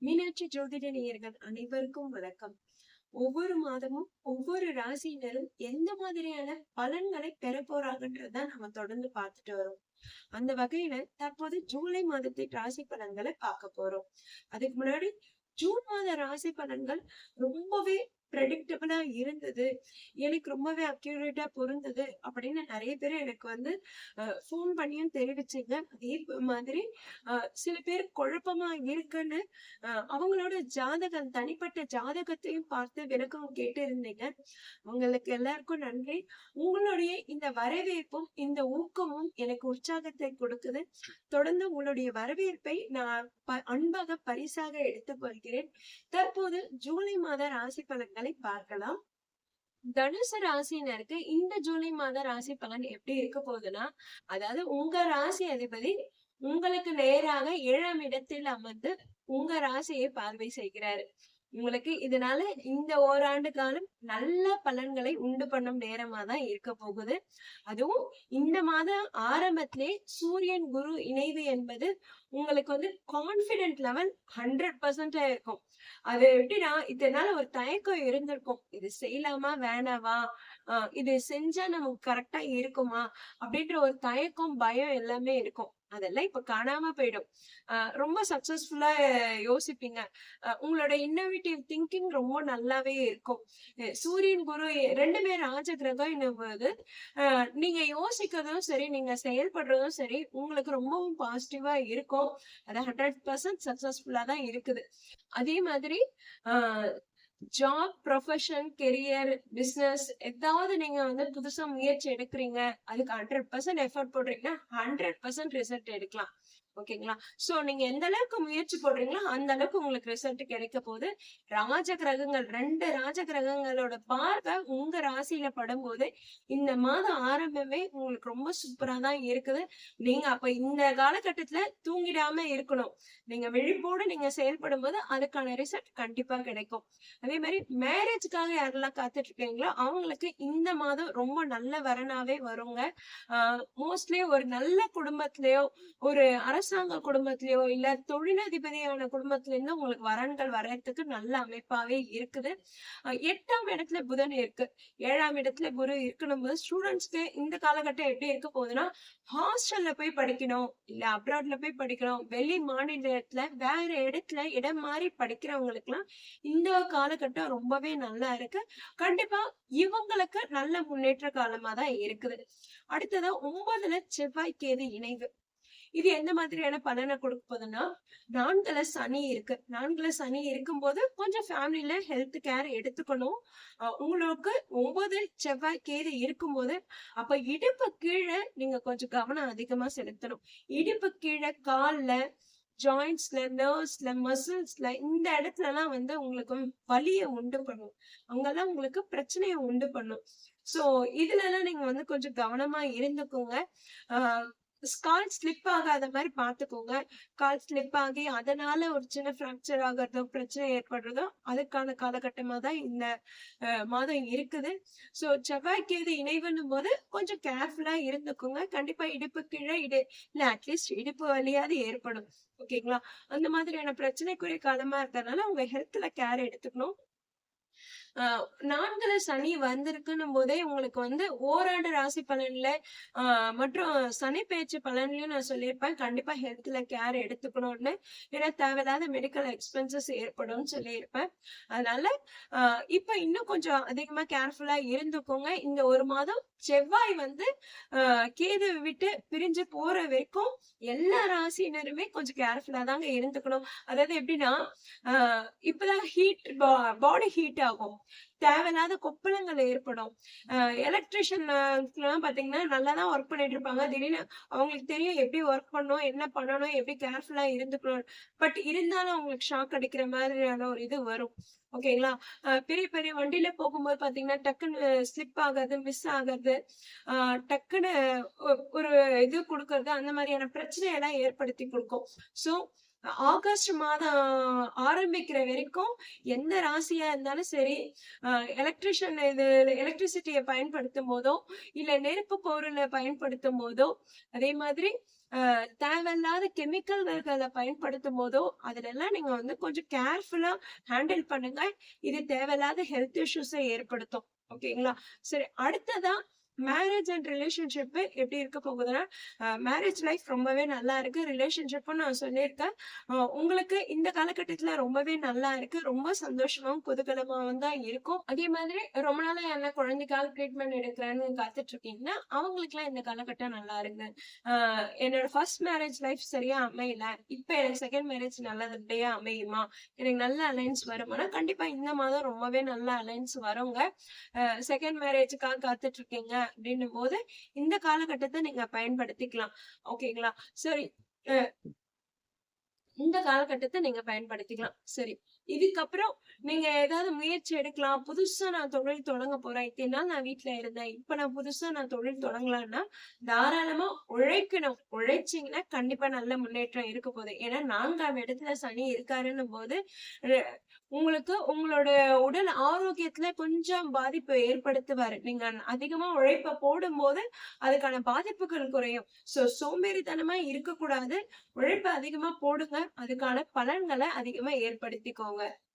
மீனாட்சி ஜோதிட நேயர்கள் அனைவருக்கும் வணக்கம். ஒவ்வொரு மாதமும் ஒவ்வொரு ராசியினரும் எந்த மாதிரியான பலன்களை பெற போறாங்கன்றதுதான் நம்ம தொடர்ந்து பார்த்துட்டு வரோம். அந்த வகையில தற்போது ஜூலை மாதத்தின் ராசி பலன்களை பார்க்க போறோம். அதுக்கு முன்னாடி ஜூன் மாத ராசி பலன்கள் ரொம்பவே ப்ரெடிக்டபிளா இருந்தது. எனக்கு ரொம்பவே அக்யூரேட்டா பொருந்தது அப்படின்னு நிறைய பேர் எனக்கு வந்து ஃபோன் பண்ணியும் தெரிவிச்சிங்க. அதே மாதிரி சில பேர் குழப்பமா இருக்குன்னு அவங்களோட ஜாதகம் தனிப்பட்ட ஜாதகத்தையும் பார்த்து விளக்கம் கேட்டு இருந்தீங்க உங்களுக்கு எல்லாருக்கும் நன்றி. உங்களுடைய இந்த வரவேற்பும் இந்த ஊக்கமும் எனக்கு உற்சாகத்தை கொடுக்குது. தொடர்ந்து உங்களுடைய வரவேற்பை நான் அன்பாக பரிசாக எடுத்துக் கொள்கிறேன் தற்போது ஜூலை மாத ராசி பலன்களை பார்க்கலாம். தனுசு ராசினருக்கு இந்த ஜூலை மாத ராசி பலன் எப்படி இருக்க போகுதுன்னா அதாவது உங்க ராசி அதிபதி உங்களுக்கு நேராக ஏழாம் இடத்தில் அமர்ந்து உங்க ராசியை பார்வை செய்கிறாரு. உங்களுக்கு இதனால இந்த ஓராண்டு காலம் நல்ல பலன்களை உண்டு பண்ணும் நேரமா தான் இருக்க போகுது. அதுவும் இந்த மாதம் ஆரம்பத்திலே சூரியன் குரு இணைவு என்பது உங்களுக்கு வந்து கான்பிடென்ட் லெவல் ஹண்ட்ரட் பர்சன்டா இருக்கும். அது எப்படின்னா இதனால ஒரு தயக்கம் இருந்திருக்கும். இது செய்யலாமா வேணாவா? ஆஹ் இது செஞ்சா நமக்கு கரெக்டா இருக்குமா? அப்படின்ற ஒரு தயக்கம் பயம் எல்லாமே இருக்கும். அதெல்லாம் இப்ப காணாம போயிடும். ஆஹ் ரொம்ப சக்சஸ்ஃபுல்லா யோசிப்பீங்க. உங்களோட இன்னோவேட்டிவ் திங்கிங் ரொம்ப நல்லாவே இருக்கும். சூரியன் குரு ரெண்டுமே ராஜ கிரகம் என்னும்போது ஆஹ் நீங்க யோசிக்கிறதும் சரி நீங்க செயல்படுறதும் சரி உங்களுக்கு ரொம்பவும் பாசிட்டிவா இருக்கும். அது ஹண்ட்ரட் பர்சன்ட் சக்சஸ்ஃபுல்லா தான் இருக்குது. அதே மாதிரி ஜாப் ப்ரொஃபஷன் கெரியர் பிசினஸ் ஏதாவது நீங்க வந்து புதுசா முயற்சி எடுக்கிறீங்க அதுக்கு ஹண்ட்ரட் பர்சன்ட் எஃபர்ட் போடுறீங்கன்னா ஹண்ட்ரட் பர்சன்ட் ரிசல்ட் எடுக்கலாம். ஓகேங்களா? சோ நீங்க எந்த அளவுக்கு முயற்சி போடுறீங்களோ அந்த அளவுக்கு உங்களுக்கு ரிசல்ட் கிடைக்க போகுது. ராஜ கிரகங்கள் ரெண்டு ராஜ கிரகங்களோட பார்வை உங்க ராசியில படும்போது இந்த மாதம் ஆரம்பமே உங்களுக்கு ரொம்ப சூப்பரா தான் இருக்குது. நீங்க அப்ப இந்த காலகட்டத்துல தூங்கிடாம இருக்கணும். நீங்க விழிப்போடு நீங்க செயல்படும் போது அதுக்கான ரிசல்ட் கண்டிப்பா கிடைக்கும். அதே மாதிரி மேரேஜ்க்காக யாரெல்லாம் காத்துட்டு இருக்கீங்களோ அவங்களுக்கு இந்த மாதம் ரொம்ப நல்ல வரனாவே வருங்க. மோஸ்ட்லி ஒரு நல்ல குடும்பத்திலயோ ஒரு அரசு அரசாங்க குடும்பத்திலயோ இல்ல தொழிலதிபதியான குடும்பத்துல இருந்து உங்களுக்கு வரன்கள் வர்றதுக்கு நல்ல அமைப்பாவே இருக்குது. எட்டாம் இடத்துல புதன் இருக்கு. ஏழாம் இடத்துல குரு இருக்கணும் போது ஸ்டூடெண்ட்ஸ்க்கு இந்த காலகட்டம் எப்படி இருக்க போகுதுன்னா ஹாஸ்டல்ல போய் படிக்கணும் இல்ல அப்ராட்ல போய் படிக்கணும் வெளி மாநிலத்துல வேற இடத்துல இடம் மாறி படிக்கிறவங்களுக்கு எல்லாம் இந்த காலகட்டம் ரொம்பவே நல்லா இருக்கு. கண்டிப்பா இவங்களுக்கு நல்ல முன்னேற்ற காலமா தான் இருக்குது. அடுத்ததா ஒன்பதுல செவ்வாய் கேது இணைவு. இது எந்த மாதிரியான பலனை கொடுக்க போகுதுன்னா நான்குல சனி இருக்கு. நான்குல சனி இருக்கும்போது கொஞ்சம் ஃபேமிலியில ஹெல்த் கேர் எடுத்துக்கணும். உங்களுக்கு ஒன்பது செவ்வாய் கேது இருக்கும்போது அப்ப இடுப்பு கீழே நீங்க கொஞ்சம் கவனம் அதிகமா செலுத்தணும். இடுப்பு கீழே கால்ல ஜாயிண்ட்ஸ்ல நர்வ்ஸ்ல மசில்ஸ்ல இந்த இடத்துல எல்லாம் வந்து உங்களுக்கு வலியை உண்டு பண்ணும். அங்கெல்லாம் உங்களுக்கு பிரச்சனையை உண்டு பண்ணும். சோ இதுல எல்லாம் நீங்க வந்து கொஞ்சம் கவனமா இருந்துக்கோங்க. ஆஹ் கால் ஸ்லிப் ஆகாத மாதிரி பார்த்துக்கோங்க. கால் ஸ்லிப் ஆகி அதனால ஒரு சின்ன ஃப்ராக்சர் ஆகிறதோ பிரச்சனை ஏற்படுறதோ அதுக்கான காலகட்டமாக தான் இந்த மாதம் இருக்குது. ஸோ செவ்வாய்க்கேது இணைவுன்னும் போது கொஞ்சம் கேர்ஃபுல்லா இருந்துக்கோங்க. கண்டிப்பா இடுப்பு கீழே இடு இல்லை அட்லீஸ்ட் இடுப்பு வழியாவது ஏற்படும். ஓகேங்களா அந்த மாதிரியான பிரச்சனைக்குரிய காலமா இருக்கிறதுனால உங்க ஹெல்த்தில் கேர் எடுத்துக்கணும். நான்குல சனி வந்திருக்குன்னும் போதே உங்களுக்கு வந்து ஓராண்டு ராசி பலன்ல மற்றும் சனி பேச்சு பலன்லயும் நான் சொல்லியிருப்பேன். கண்டிப்பா ஹெல்த்ல கேர் எடுத்துக்கணும்னு. ஏன்னா தேவையில்லாத மெடிக்கல் எக்ஸ்பென்சஸ் ஏற்படும் சொல்லியிருப்பேன். அதனால ஆஹ் இப்ப இன்னும் கொஞ்சம் அதிகமா கேர்ஃபுல்லா இருந்துக்கோங்க. இந்த ஒரு மாதம் செவ்வாய் வந்து கேது விட்டு பிரிஞ்சு போற வரைக்கும் எல்லா ராசியினருமே கொஞ்சம் கேர்ஃபுல்லா தாங்க இருந்துக்கணும். அதாவது எப்படின்னா இப்பதான் ஹீட் பாடி ஹீட் 老公 தேவையில்லாத கொப்பளங்கள் ஏற்படும். எலக்ட்ரிஷியன்லாம் பாத்தீங்கன்னா நல்லா தான் ஒர்க் பண்ணிட்டு இருப்பாங்க திடீர்னு அவங்களுக்கு தெரியும் எப்படி ஒர்க் பண்ணணும் என்ன பண்ணணும் எப்படி கேர்ஃபுல்லா இருந்துக்கணும். பட் இருந்தாலும் அவங்களுக்கு ஷாக் அடிக்கிற மாதிரியான ஒரு இது வரும். ஓகேங்களா பெரிய பெரிய வண்டியில போகும்போது பாத்தீங்கன்னா டக்குன்னு ஸ்லிப் ஆகுறது மிஸ் ஆகுறது ஆஹ் டக்குன்னு ஒரு இது கொடுக்கறது அந்த மாதிரியான பிரச்சனை எல்லாம் ஏற்படுத்தி கொடுக்கும். சோ ஆகஸ்ட் மாதம் ஆரம்பிக்கிற வரைக்கும் எந்த ராசியா இருந்தாலும் சரி எலக்ட்ரிஷியன் இது எலக்ட்ரிசிட்டியை பயன்படுத்தும் போதோ இல்லை நெருப்பு பொருளை பயன்படுத்தும் போதோ அதே மாதிரி தேவையில்லாத கெமிக்கல்களை பயன்படுத்தும் போதோ அதிலெல்லாம் நீங்கள் நீங்க வந்து கொஞ்சம் கேர்ஃபுல்லா ஹேண்டில் பண்ணுங்க. இது தேவையில்லாத ஹெல்த் இஷ்யூஸை ஏற்படுத்தும். ஓகேங்களா சரி அடுத்ததான் மேரேஜ் அண்ட் ரிலேஷன்ஷிப் எப்படி இருக்க போகுதுன்னா மேரேஜ் லைஃப் ரொம்பவே நல்லா இருக்கு. ரிலேஷன்ஷிப்பும் நான் சொல்லியிருக்கேன். உங்களுக்கு இந்த காலகட்டத்தில் ரொம்பவே நல்லா இருக்கு. ரொம்ப சந்தோஷமாகவும் குதூகலமாவும் தான் இருக்கும். அதே மாதிரி ரொம்ப நாளாக என்ன குழந்தைக்காக ட்ரீட்மெண்ட் எடுக்கிறேன்னு காத்துட்டு இருக்கீங்கன்னா அவங்களுக்குலாம் இந்த காலகட்டம் நல்லா இருக்கு. என்னோட ஃபர்ஸ்ட் மேரேஜ் லைஃப் சரியா அமையல. இப்போ எனக்கு செகண்ட் மேரேஜ் நல்லதுபடியா அமையுமா? எனக்கு நல்ல அலைன்ஸ் வருமானா கண்டிப்பா இந்த மாதம் ரொம்பவே நல்ல அலைன்ஸ் வருங்க. செகண்ட் மேரேஜுக்காக காத்துட்டு இருக்கீங்க அப்படின்னும் போது இந்த காலகட்டத்தை நீங்க பயன்படுத்திக்கலாம். ஓகேங்களா சரி. அஹ் இந்த காலகட்டத்தை நீங்க பயன்படுத்திக்கலாம். சரி. இதுக்கப்புறம் நீங்க ஏதாவது முயற்சி எடுக்கலாம். புதுசா நான் தொழில் தொடங்க போறேன். இத்தனை நாள் நான் வீட்டுல இருந்தேன். இப்ப நான் புதுசா நான் தொழில் தொடங்கலாம்னா தாராளமா உழைக்கணும். உழைச்சீங்கன்னா கண்டிப்பா நல்ல முன்னேற்றம் இருக்க போகுது. ஏன்னா நான்காம் இடத்துல சனி இருக்காருன்னும் போது உங்களுக்கு உங்களோட உடல் ஆரோக்கியத்துல கொஞ்சம் பாதிப்பு ஏற்படுத்துவாரு. நீங்க அதிகமா உழைப்ப போடும்போது அதுக்கான பாதிப்புகள் குறையும். சோ சோம்பேறித்தனமா இருக்கக்கூடாது. உழைப்ப அதிகமா போடுங்க. அதுக்கான பலன்களை அதிகமா ஏற்படுத்திக்கோங்க. அவங்க